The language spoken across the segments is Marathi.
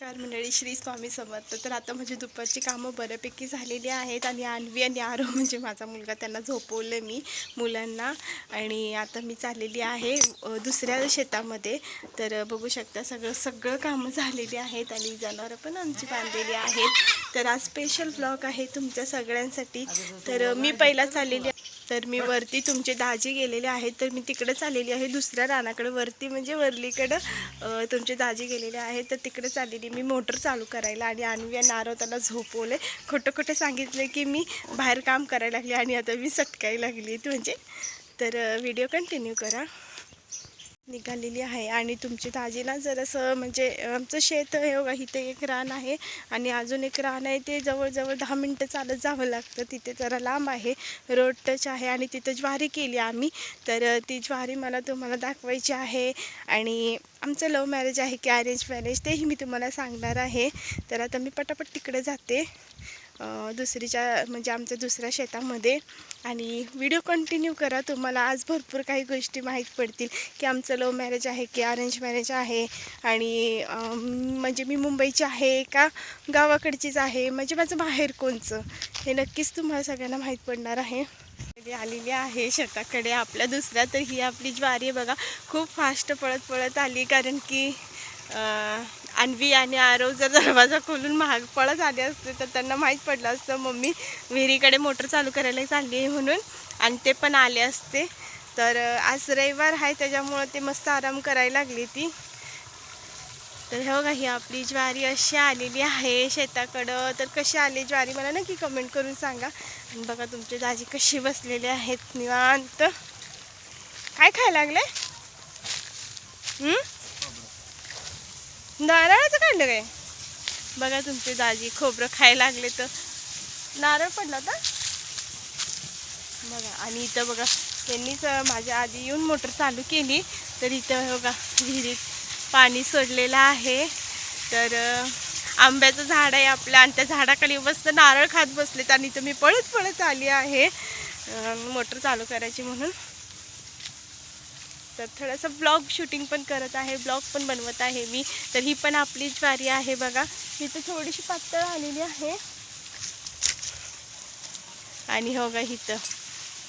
चार मंडळी श्री स्वामी समर्थ. तर आता माझी दुपारची कामं बऱ्यापैकी झालेली आहेत आणि आणवी आणि आरो म्हणजे माझा मुलगा त्यांना झोपवलं मी मुलांना. आणि आता मी चाललेली आहे दुसऱ्या शेतामध्ये. तर बघू शकता सगळं सगळं कामं झालेली आहेत आणि जनावरं पण आमची बांधलेली आहेत. तर आज स्पेशल ब्लॉग आहे तुमच्या सगळ्यांसाठी. तर मी पहिला चाललेली आहे तर मी वरती तुमचे दाजी गेलेले आहेत तर मी तिकडंच आलेली आहे. दुसऱ्या रानाकडे वरती म्हणजे वरलीकडं तुमचे दाजी गेलेले आहेत तर तिकडे आलेली मी मोटर चालू करायला आणि आणवी या नारळ झोपवले. खोटं खोटं सांगितलं की मी बाहेर काम करायला लागली आणि आता मी सटकायला लागली. म्हणजे तर व्हिडिओ कंटिन्यू करा. निघालेली आहे. आणि तुमची दाजी ना जरासं म्हणजे आमचं शेत हे बघा इथे एक रान आहे. आणि अजून एक रान आहे ते जवळजवळ दहा मिनटं चालत जावं लागतं. तिथे जरा लांब आहे. रोड टच आहे आणि तिथं ज्वारी केली आम्ही. तर ती ज्वारी मला तुम्हाला दाखवायची आहे. आणि आमचं लव्ह मॅरेज आहे की अरेंज मॅरेज तेही मी तुम्हाला सांगणार आहे. तर आता मी पटापट तिकडे जाते. दुसरीच्या म्हणजे आमच्या दुसऱ्या शेतामध्ये. आणि व्हिडिओ कंटिन्यू करा तुम्हाला आज भरपूर काही गोष्टी माहीत पडतील. की आमचं लव मॅरेज आहे की अरेंज मॅरेज आहे. आणि म्हणजे मी मुंबईची आहे का गावाकडचीच आहे? म्हणजे माझं बाहेर कोणचं? हे नक्कीच तुम्हाला सगळ्यांना माहीत पडणार आहे. मी आलेली आहे शेताकडे आपल्या दुसऱ्या तर ही आपली ज्वारी आहे बघा. खूप फास्ट पळत पळत आली कारण की अन्वी आणि आरव जर दरवाजा खोलून महाग पळत आले असते तर त्यांना माहीत पडलं असतं मम्मी विहिरीकडे मोटर चालू करायला चालली आहे म्हणून. आणि ते पण आले असते. तर आज रविवार आहे त्याच्यामुळं ते मस्त आराम करायला लागली ती. तर हे बघा ही आपली ज्वारी अशी आलेली आहे शेताकडं. तर कशी आली ज्वारी मला नक्की कमेंट करून सांगा. आणि बघा तुमचे दाजी कशी बसलेले आहेत निवांत. काय खायला लागले? हं? नारळाचं काढलं काय? बघा तुमचे दाजी खोबरं खायला लागले तर. नारळ पडला तर बघा आणि इथं बघा त्यांनीच माझ्या आधी येऊन मोटर चालू केली. तर इथं बघा विहिरीत पाणी सोडलेलं आहे. तर आंब्याचं झाड आहे आपलं आणि त्या झाडाखाली मस्त नारळ खात बसलेत. आणि इथं मी पळत पळत आली आहे मोटर चालू करायची म्हणून. तर थोडंसं ब्लॉग शूटिंग पण करत आहे. ब्लॉग पण बनवत आहे मी. तर ही पण आपली ज्वारी आहे बघा. ही तर थोडीशी पातळ आलेली आहे. आणि हो गा इथं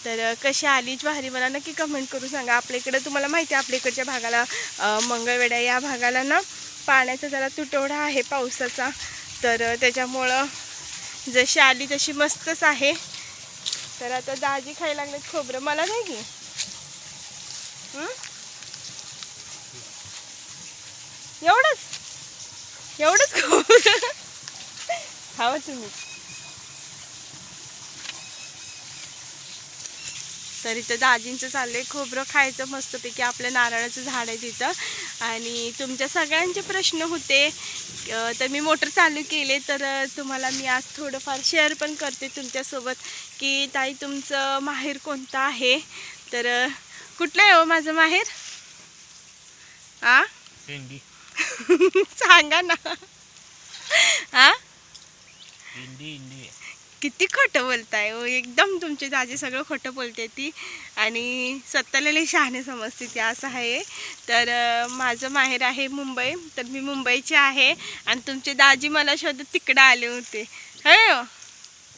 तर. कशी आली ज्वारी मला नक्की कमेंट करून सांगा. आपल्या इकडं तुम्हाला माहिती आहे आपल्या इकडच्या भागाला अ, मंगळवेढा या भागाला ना पाण्याचा जरा तुटवडा आहे पावसाचा. तर त्याच्यामुळं जशी आली तशी मस्तच आहे. तर आता दाजी खायला लागलेत खोबरं. मला नाही की एवढंच? एवढंच खाऊ? खावा तुम्ही. तर इथं दाजींचं चाललंय खोबरं खायचं मस्तपैकी आपल्या नारळाचं झाड आहे तिथं. आणि तुमच्या सगळ्यांचे प्रश्न होते. तर मी मोटर चालू केले तर तुम्हाला मी आज थोडंफार शेअर पण करते तुमच्यासोबत की ताई तुमचं माहेर कोणतं आहे? तर कुठलं आहे हो माझं माहेर? आ? सांगा ना. हा किती खोटं बोलताय हो. एकदम तुमची दाजी सगळं खोटं बोलते ती. आणि स्वतःला लई शहाणे समजते ती असं आहे. तर माझं माहेर आहे मुंबई. तर मी मुंबईची आहे. आणि तुमचे दाजी मला शोधत तिकडं आले होते. होय हो?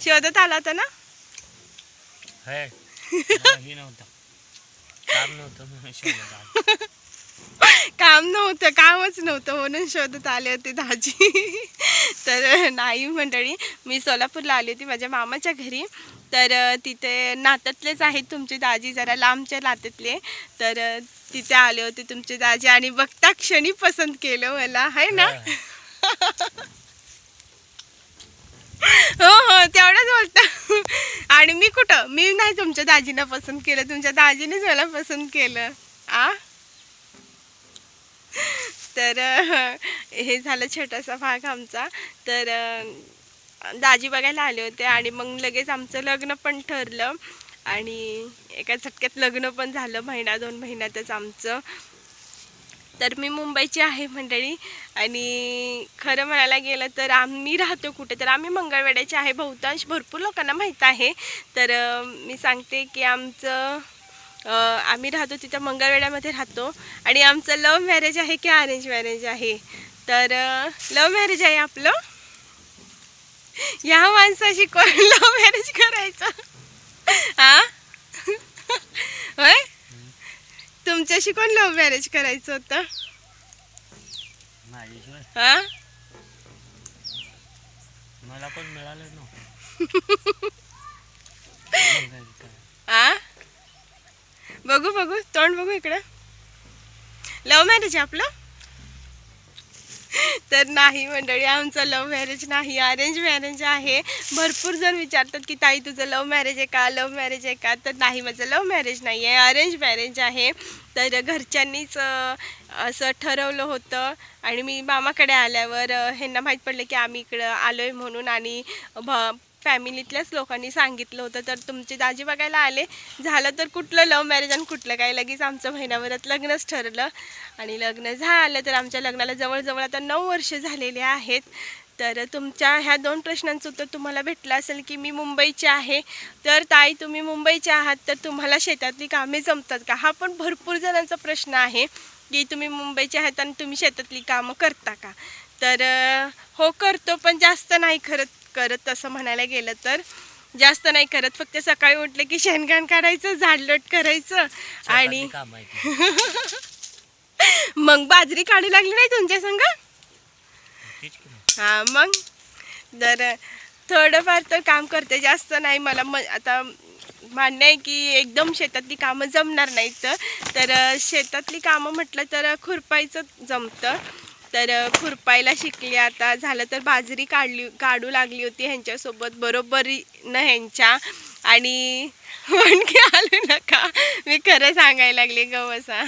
शोधत आला होता ना? काम नव्हतं म्हणून शोधत आलो. काम नव्हतं कामच नव्हतं म्हणून शोधत आले होते दाजी. तर नाही मंडळी मी सोलापूरला आली होती माझ्या मामाच्या घरी. तर अ, तिथे नात्यातलेच आहेत तुमचे दाजी जरा लांबच्या नात्यातले. तर अ, तिथे आले होते तुमचे दाजी आणि बघता क्षणी पसंत केलं मला आहे ना? हो हो तेवढंच बोलता. आणि मी कुठं? मी नाही तुमच्या दाजीला पसंत केलं. तुमच्या दाजीनेच मला पसंत केलं. आ? तर हे झालं छोटासा भाग आमचा. तर दाजी बघायला आले होते आणि मग लगेच आमचं लग्न पण ठरलं. आणि एका झटक्यात लग्न पण झालं. महिना दोन महिन्यातच आमचं. तर मी मुंबईची आहे मंडळी आणि खरं म्हणायला गेलं तर आम्ही राहतो कुठे? तर आम्ही मंगळवेड्याचे आहे. बहुतांश भरपूर लोकांना माहीत आहे. तर मी सांगते की आमचं आम्ही राहतो तिथं मंगळवेड्यामध्ये राहतो. आणि आमचं लव मॅरेज आहे की अरेंज मॅरेज आहे? तर लव मॅरेज आहे आपलं. या माणसाशी कोण लव्ह मॅरेज करायचं? हां होय? तुमच्याशी कोण लव्ह मॅरेज करायचं होतं? माझ्याशिवाय. हा? मला पण मिळालं नव्हतं? आ? बघू बघू तोंड बघू इकडं. लव्ह मॅरेज आहे आपलं? तर नाही मंडळी आमचं लव्ह मॅरेज नाही. अरेंज मॅरेज आहे. भरपूर जण विचारतात की ताई तुझं लव्ह मॅरेज आहे का? लव्ह मॅरेज आहे का? तर नाही माझं लव्ह मॅरेज नाही आहे. अरेंज मॅरेज आहे. तर घरच्यांनीच असं ठरवलं होतं. आणि मी मामाकडे आल्यावर ह्यांना माहीत पडलं की आम्ही इकडं आलो आहे म्हणून आणि भ फॅमिलीतल्याच लोकांनी सांगितलं होतं. तर तुमचे दाजी बघायला आले. झालं तर कुठलं लव्ह मॅरेज आणि कुठलं काय? लगेच आमचं महिन्याभरात लग्नच ठरलं. आणि लग्न झालं तर आमच्या लग्नाला जवळजवळ आता नऊ वर्ष झालेले आहेत. तर तुमच्या ह्या दोन प्रश्नांचं उत्तर तुम्हाला भेटलं असेल की मी मुंबईची आहे. तर ताई तुम्ही मुंबईचे आहात तर तुम्हाला शेतातली कामे जमतात का? हा पण भरपूर जणांचा प्रश्न आहे की तुम्ही मुंबईचे आहात आणि तुम्ही शेतातली कामं करता का? तर हो करतो पण जास्त नाही खरं करत तसं म्हणायला गेलं तर जास्त नाही करत. फक्त सकाळी उठलं की शेणघाण काढायचं झाडलोट करायचं आणि. मग बाजरी काढू लागली नाही तुमच्या संग. हा मग? तर थोडंफार तर काम करते जास्त नाही. मला म आता मान्य आहे की एकदम शेतातली कामं जमणार नाहीत. तर शेतातली कामं म्हटलं तर खुरपायचं जमतं. तर खुरपायला शिकली आता. झालं तर बाजरी काढली काढू लागली होती ह्यांच्यासोबत. बरोबरीनं ह्यांच्या. आणि म्हणखी आलू नका. मी खरं सांगायला लागले ग बसा.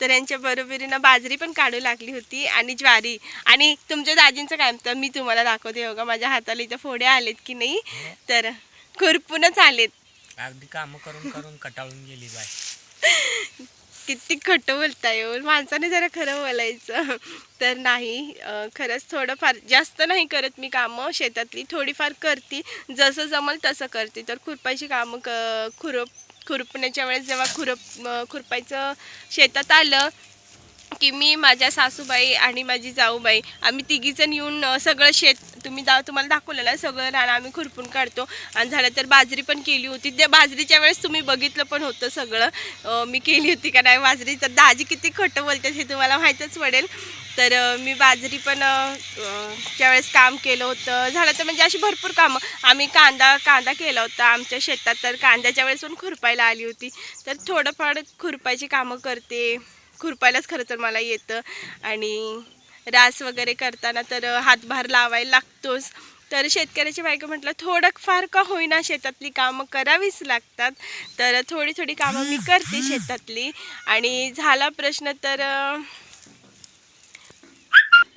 तर यांच्या बरोबरीनं बाजरी पण काढू लागली होती आणि ज्वारी. आणि तुमच्या दाजींचं काय? म्हणतं मी तुम्हाला दाखवते हो का माझ्या हाताला इथं फोडे आलेत की नाही? तर खुरपूनच आलेत. अगदी कामं करून करून कटाळून गेली बाय किती खोटं बोलता येऊन हो. माणसाने जरा खरं बोलायचं. तर नाही खरंच थोडंफार जास्त नाही करत मी कामं शेतातली. थोडीफार करते. जसं जमल तसं करते. तर खुरपायची कामं क खुरप खुरपण्याच्या वेळेस जेव्हा खुरप खुरपायचं शेतात आलं की मी माझ्या सासूबाई आणि माझी जाऊबाई आम्ही तिघीजण येऊन सगळं शेत तुम्ही दा तुम्हाला दाखवलेलं ना सगळं रान आम्ही खुरपून काढतो. आणि झालं तर बाजरी पण केली होती. त्या बाजरीच्या वेळेस तुम्ही बघितलं पण होतं सगळं. मी केली होती का नाही बाजरी. तर दाजी किती खट बोलतात हे तुम्हाला माहीतच पडेल. तर मी बाजरी पण अं, वेळेस काम केलं होतं झालं तर म्हणजे अशी भरपूर कामं. आम्ही कांदा कांदा केला होता आमच्या शेतात. तर कांद्याच्या वेळेस पण खुरपायला आली होती. तर थोडंफार खुरपायची कामं करते. खुरपायलाच खरं तर मला येतं. आणि रास वगैरे करताना तर हातभार लावायला लागतोच. तर शेतकऱ्याची बायको म्हटलं थोडं फार का होईना शेतातली कामं करावीच लागतात. तर थोडी थोडी कामं मी करते शेतातली. आणि झाला प्रश्न तर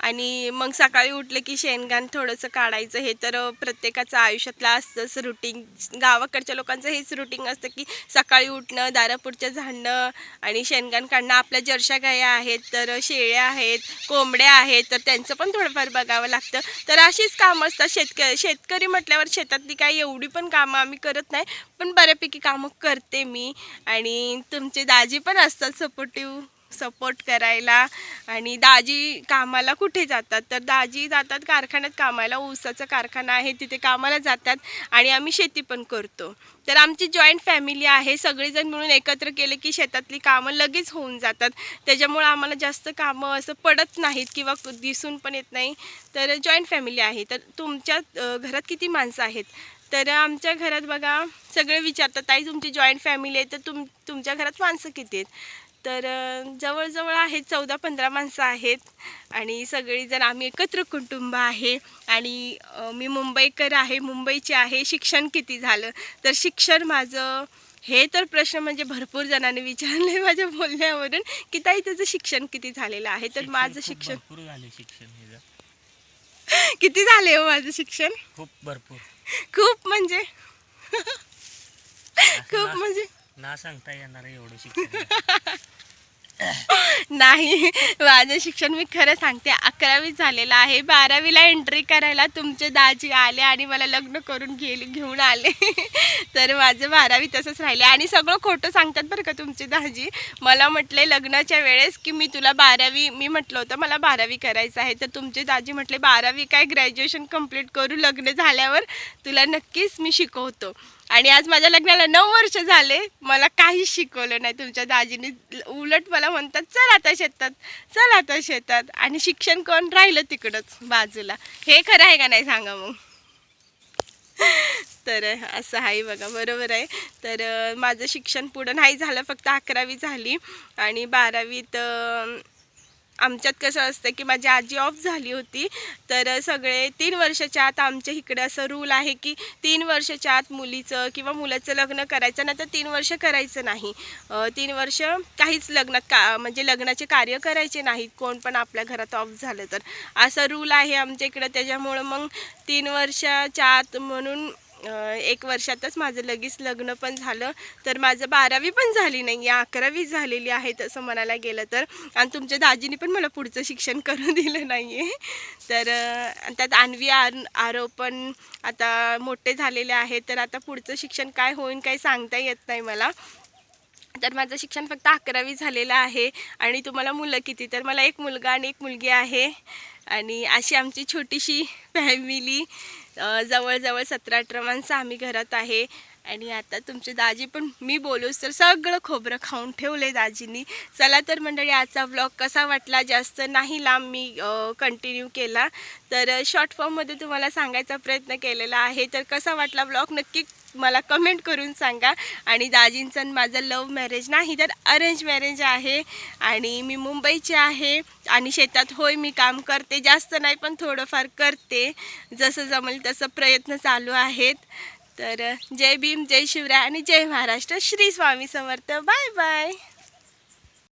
आणि मग सकाळी उठलं की शेणगाण थोडंसं काढायचं. हे तर प्रत्येकाचं आयुष्यातलं असतंच रुटीन. गावाकडच्या लोकांचं हेच रुटीन असतं की सकाळी उठणं दारापूरच्या झाडणं आणि शेणगाण काढणं. आपल्या जर्शा गाया आहेत तर शेळ्या आहेत कोंबड्या आहेत तर त्यांचं पण थोडंफार बघावं लागतं. तर अशीच कामं असतात. शेतक शेतकरी म्हटल्यावर शेतातली काही एवढी पण कामं आम्ही करत नाही. पण बऱ्यापैकी कामं करते मी. आणि तुमचे दाजी पण असतात सपोर्टिव्ह सपोर्ट करायला. आणि दाजी कामाला कुठे जातात? तर दाजी जातात कारखान्यात कामाला ऊसाचा कारखाना आहे तिथे कामाला जातात आणि आम्ही शेती पण करतो. तर आमची जॉईंट फॅमिली आहे. सगळेजण मिळून एकत्र केले की शेतातली कामं लगेच होऊन जातात. त्याच्यामुळं आम्हाला जास्त कामं असं पडत नाहीत किंवा दिसून पण येत नाही. तर जॉईंट फॅमिली आहे. तर तुमच्या घरात किती माणसं आहेत? तर आमच्या घरात बघा सगळे विचारतात ताई तुमची जॉईंट फॅमिली आहे. तर तुम तुमच्या घरात माणसं किती आहेत? तर जवळजवळ आहेत चौदा पंधरा माणसं आहेत आणि सगळीजण आम्ही एकत्र कुटुंब आहे आणि मी मुंबईकर आहे मुंबईची आहे शिक्षण किती झालं? तर शिक्षण माझं हे तर प्रश्न म्हणजे भरपूर जणांनी विचारले माझ्या बोलण्यावरून की ताई तुझं शिक्षण किती झालेलं आहे? तर माझं शिक्षण शिक्षण किती झाले हो माझं शिक्षण? खूप भरपूर. खूप म्हणजे? खूप म्हणजे? ना सांगता येणार एवढं शिक्षण. नाही माझं शिक्षण मी खरं सांगते. अकरावी झालेलं आहे. बारावीला एंट्री करायला तुमचे दाजी आले आणि मला लग्न करून गेले घेऊन आले. तर माझं बारावी तसंच राहिले आणि सगळं खोटं सांगतात बरं का तुमचे दाजी. मला म्हटले लग्नाच्या वेळेस की मी तुला बारावी मी म्हटलं होतं मला बारावी करायचं आहे. तर तुमचे दाजी म्हटले बारावी काय ग्रॅज्युएशन कंप्लीट करू लग्न झाल्यावर तुला नक्कीच मी शिकवतो. आणि आज माझ्या लग्नाला नऊ वर्ष झाले. मला काहीच शिकवलं नाही तुमच्या दाजीने. उलट मला म्हणतात चल आता शेतात चल आता शेतात. आणि शिक्षण कोण राहिलं तिकडंच बाजूला. हे खरं आहे का नाही सांगा मग. तर असं आहे बघा बरोबर आहे. तर माझं शिक्षण पुढं नाही झालं फक्त अकरावी झाली. आणि बारावीत आमच्यात कसं असतं की माझी आजी ऑफ झाली होती. तर सगळे तीन वर्षाच्या आत आमच्या इकडे असं रूल आहे की तीन वर्षाच्या आत मुलीचं किंवा मुलाचं लग्न करायचं नाही तर तीन वर्ष करायचं नाही. तीन वर्ष काहीच लग्नात का म्हणजे लग्नाचे कार्य करायचे नाहीत कोण पण आपल्या घरात ऑफ झालं तर. असा रूल आहे आमच्या इकडं त्याच्यामुळं मग तीन वर्षाच्या आत म्हणून एक वर्षातच माझं लगेच लग्न पण झालं. तर माझं बारावी पण झाली नाही आहे अकरावी झालेली आहे तसं म्हणायला गेलं तर. आणि तुमच्या दाजीने पण मला पुढचं शिक्षण करू दिलं नाही आहे तर त्यात आणवी आर आरो पण आता मोठे झालेले आहेत. तर आता पुढचं शिक्षण काय होईल काही सांगता येत नाही मला. तर माझं शिक्षण फक्त अकरावी झालेलं आहे. आणि तुम्हाला मुलं किती? तर मला एक मुलगा आणि एक मुलगी आहे. आणि अशी आमची छोटीशी फॅमिली. जवळजवळ सतरा अठरा माणसं आम्ही घरात आहे. आणि आता तुमचे दाजी पण मी बोलूच तर सगळं खोबरं खाऊन ठेवले दाजींनी. चला तर मंडळी आजचा व्लॉग कसा वाटला? जास्त नाही लांब मी कंटिन्यू केला. तर शॉर्ट फॉर्ममध्ये तुम्हाला सांगायचा प्रयत्न केलेला आहे. तर कसा वाटला व्लॉग नक्की मला कमेंट करून सांगा. आणि दाजींचं आणि माझं लव्ह मॅरेज नाही तर अरेंज मॅरेज आहे. आणि मी मुंबईची आहे. आणि शेतात होय मी काम करते. जास्त नाही पण थोडंफार करते. जसं जमेल तसं प्रयत्न चालू आहेत. तर जय भीम जय शिवराय आणि जय महाराष्ट्र. श्री स्वामी समर्थ. Bye bye